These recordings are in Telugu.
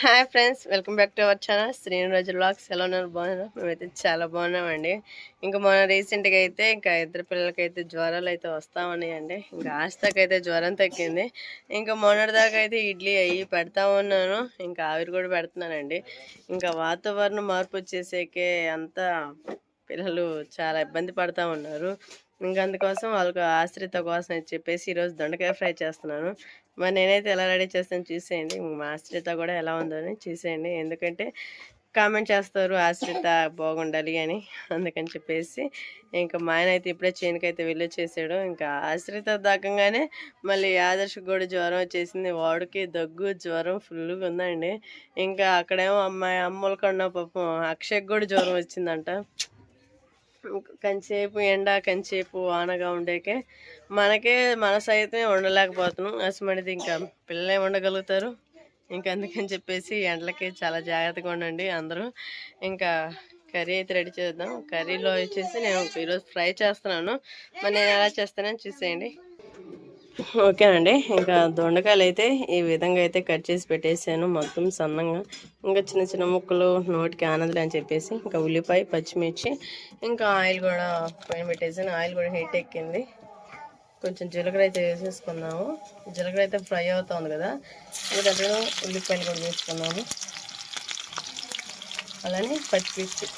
Hi friends welcome back to our channel. Sriniraju blogs ఎలా ఉన్నారు? బాగున్నారు? మేమైతే చాలా బాగున్నామండి. ఇంకా మొన్న రీసెంట్గా అయితే ఇంకా ఇద్దరు పిల్లలకైతే జ్వరాలు అయితే వస్తా ఉన్నాయండి ఇంకా ఆస్తాకైతే జ్వరం తగ్గింది. ఇంకా మొన్నటిదాకా అయితే ఇడ్లీ అయ్యి పెడతా ఉన్నాను. ఇంకా ఆవిరి కూడా పెడుతున్నానండి. ఇంకా వాతావరణం మార్పు వచ్చేసేకే అంతా పిల్లలు చాలా ఇబ్బంది పడతా ఉన్నారు. ఇంకా అందుకోసం వాళ్ళకు ఆశ్రిత కోసం అని చెప్పేసి ఈరోజు దొండకాయ ఫ్రై చేస్తున్నాను. మరి నేనైతే ఎలా రెడీ చేస్తాను చూసేయండి. మా ఆశ్రిత కూడా ఎలా ఉందో అని చూసేయండి. ఎందుకంటే కామెంట్ చేస్తారు ఆశ్రిత బాగుండాలి అని అందుకని చెప్పేసి. ఇంకా మా ఆయన అయితే ఇప్పుడే చేనుకైతే వెళ్ళి చేసాడు ఇంకా ఆశ్రిత దాకంగానే మళ్ళీ ఆదర్శ్ కూడా జ్వరం వచ్చేసింది. వాడికి దగ్గు జ్వరం ఫుల్గా ఉందండి. ఇంకా అక్కడేమో అమ్మాయి అమ్మల కన్నా పాపం అక్షయ్ కూడా జ్వరం వచ్చిందంట. కంచేపు ఎండ కంచేపు వానగా ఉండేకే మనకే మనసు అయితే ఉండలేకపోతున్నాం అసమడిది ఇంకా పిల్లలే ఉండగలుగుతారు? ఇంకా అందుకని చెప్పేసి ఎండలకి చాలా జాగ్రత్తగా ఉండండి అందరూ. ఇంకా కర్రీ అయితే రెడీ చేద్దాం. కర్రీలో వచ్చేసి నేను ఈరోజు ఫ్రై చేస్తున్నాను. మరి నేను ఎలా చేస్తానని చూసేయండి. ఓకేనండి. ఇంకా దొండకాయలు అయితే ఈ విధంగా అయితే కట్ చేసి పెట్టేసాను మొత్తం సన్నంగా. ఇంకా చిన్న చిన్న ముక్కలు నోటికి ఆనందలే అని చెప్పేసి ఇంకా ఉల్లిపాయ పచ్చిమిర్చి ఇంకా ఆయిల్ కూడా పైన పెట్టేసాను ఆయిల్ కూడా హీట్ ఎక్కింది. కొంచెం జీలకర్ర అయితే వేసేసుకున్నాము. జీలకర్ర అయితే ఫ్రై అవుతుంది కదా ఎందుకంటే ఉల్లిపాయలు కూడా వేసుకున్నాము. అలానే పచ్చిమిర్చి.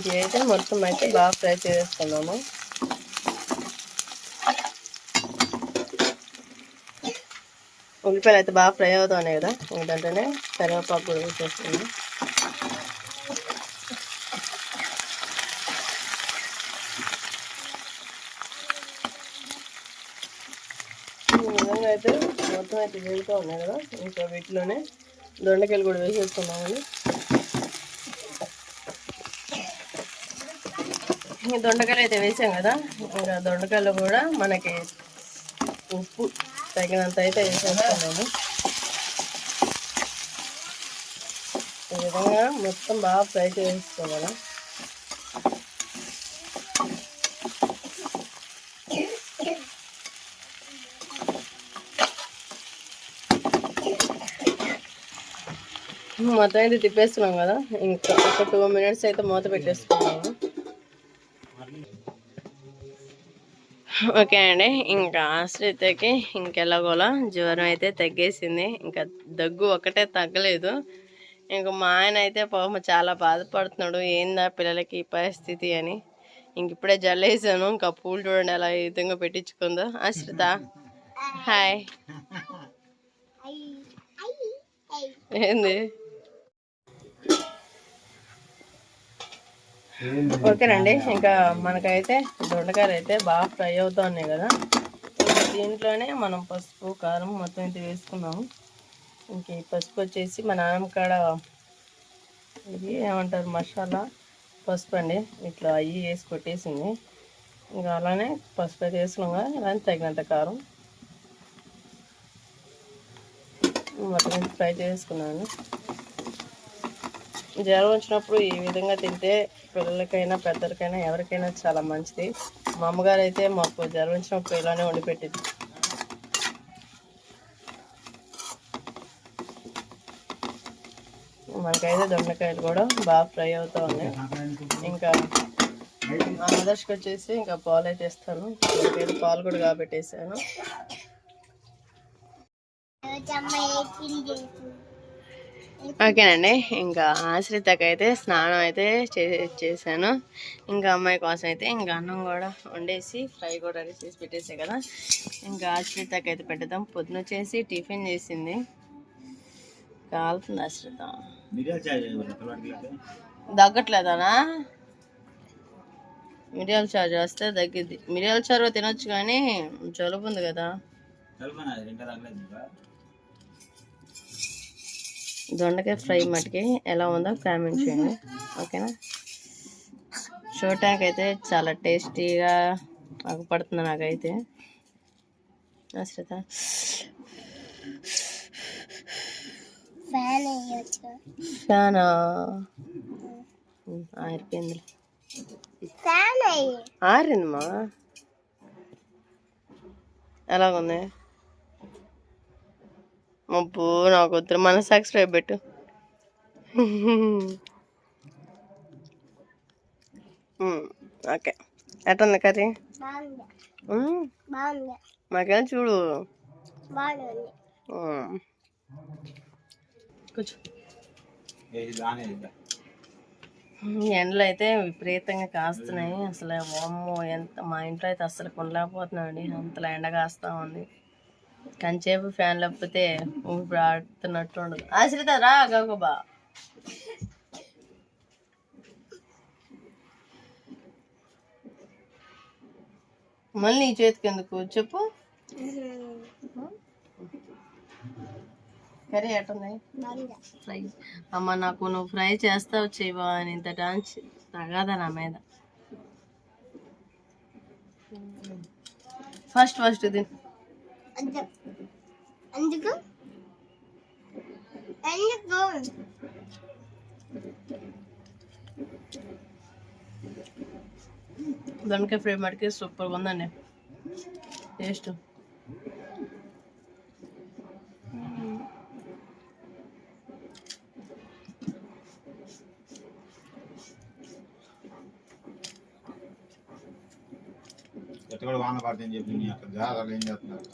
ఇదైతే మొత్తం అయితే బాగా ఫ్రై చేసేస్తున్నాము ఉల్లిపాయలు అయితే బాగా ఫ్రై అవుతున్నాయి కదా ఏంటంటేనే కరివేపాకు కూడా వేసేస్తుంది ఈ విధంగా అయితే మొత్తం అయితే వేగుతూ ఉన్నాయి కదా ఇంకా వీటిలోనే దొండకాయలు కూడా వేసేసుకున్నామని దొండకాయలు అయితే వేసాం కదా. ఇంకా దొండకాయలు కూడా మనకి ఉప్పు తగినంత అయితే వేసేస్తున్నాము ఈ విధంగా మొత్తం బాగా ఫ్రై చేసుకోవాలి. మొత్తం అయితే తిప్పేస్తున్నాం కదా. ఇంకా ఒక టూ మినిట్స్ అయితే మూత పెట్టేసుకున్నాము. ఓకే అండి. ఇంకా ఆశ్రితకి ఇంకెలాగోలా జ్వరం అయితే తగ్గేసింది. ఇంకా దగ్గు ఒకటే తగ్గలేదు. ఇంకా మా ఆయన అయితే పాపం చాలా బాధపడుతున్నాడు. ఏందా పిల్లలకి ఈ పరిస్థితి అని. ఇంక ఇప్పుడే జల్లేసాను ఇంకా పూలు చూడండి అలా ఈ విధంగా పెట్టించుకుందో. ఆశ్రిత హాయ్. ఏంది? ఓకేనండి. ఇంకా మనకైతే దొండకాయలు అయితే బాగా ఫ్రై అవుతా ఉన్నాయి కదా దీంట్లోనే మనం పసుపు కారం మొత్తం అయితే వేసుకున్నాము. ఇంక ఈ పసుపు వచ్చేసి మా నాన్నమ్మ కాడ ఇది ఏమంటారు మసాలా పసుపు అండి. ఇట్లా అయ్యి వేసి కొట్టేసింది. ఇంకా అలానే పసుపు అయితే వేసుకున్నాం కదా ఇలానే తగినంత కారం. మొత్తం ఫ్రై చేసుకున్నాను. జ్వరం వచ్చినప్పుడు ఈ విధంగా తింటే పిల్లలకైనా పెద్దలకైనా ఎవరికైనా చాలా మంచిది. మా అమ్మగారు అయితే మాకు జ్వరం వచ్చినప్పుడు ఇలానే వండిపెట్టింది మనకైతే దొండకాయలు కూడా బాగా ఫ్రై అవుతూ ఉన్నాయి. ఇంకా ఆదర్శకి వచ్చేసి ఇంకా పాలు అయితే ఇస్తాను. పాలు కూడా కాబెట్టేసాను ఓకేనండి. ఇంకా ఆశ్రితకి అయితే స్నానం అయితే చే చేశాను. ఇంకా అమ్మాయి కోసం అయితే ఇంకా అన్నం కూడా వండేసి ఫ్రై కూడా రెడీ చేసి పెట్టేసే కదా. ఇంకా ఆశ్రితకి అయితే పెడదాం. పొద్దున వచ్చేసి టిఫిన్ చేసింది. కాలుతుంది ఆశ్రిత. దగ్గట్లేదానా మిరియాల చారు వస్తే తగ్గిద్ది. మిరియాల చారు తినొచ్చు కానీ జలుబు ఉంది కదా. దొండకాయ ఫ్రై మటుకి ఎలా ఉందో కామెంట్ చేయండి. ఓకేనా? చూడటానికి అయితే చాలా టేస్టీగా పడుతుంది నాకైతే. శ్రీత ఫ్యానా ఆరిపోయింది. ఆరిందమ్మా ఎలాగుంది? అబ్బో నాకు వద్దు. మన సబ్స్క్రైబ్ పెట్టు. ఓకే. ఎట్టుంది కర్రీ? బాగుంది. మ్మ్, బాగుంది. మాకేం చూడు. ఎండలు అయితే విపరీతంగా కాస్తున్నాయి. అసలు వామ్మో ఎంత మా ఇంట్లో అయితే అసలు కొనలేకపోతున్నామండి. అంతలా ఎండ కాస్తా ఉంది. కంచేపు ఫ్యాన్ లేకపోతే ఊపిరి ఆడుతున్నట్టు ఉండదు. ఆశ్రిత రా గగోబా మళ్ళీ నీ చేతికి ఎందుకు? చెప్పు. కర్రీ ఎట్టుంది ఫ్రై. అమ్మ నాకు నువ్వు ఫ్రై చేస్తావు చేయవా అని ఇంత డాన్స్ తగాదా నా మీద. ఫస్ట్ ఫస్ట్ తిని. అందుకు? ఎందుకు దొండకాయ ఫ్రై మటుకి సూపర్గా ఉందండి. టేస్ట్. ఎక్కడ వాన పడుతుంది చెప్పి నీ అక్కడ జాగ్రత్తలు ఏం చేస్తున్నారు.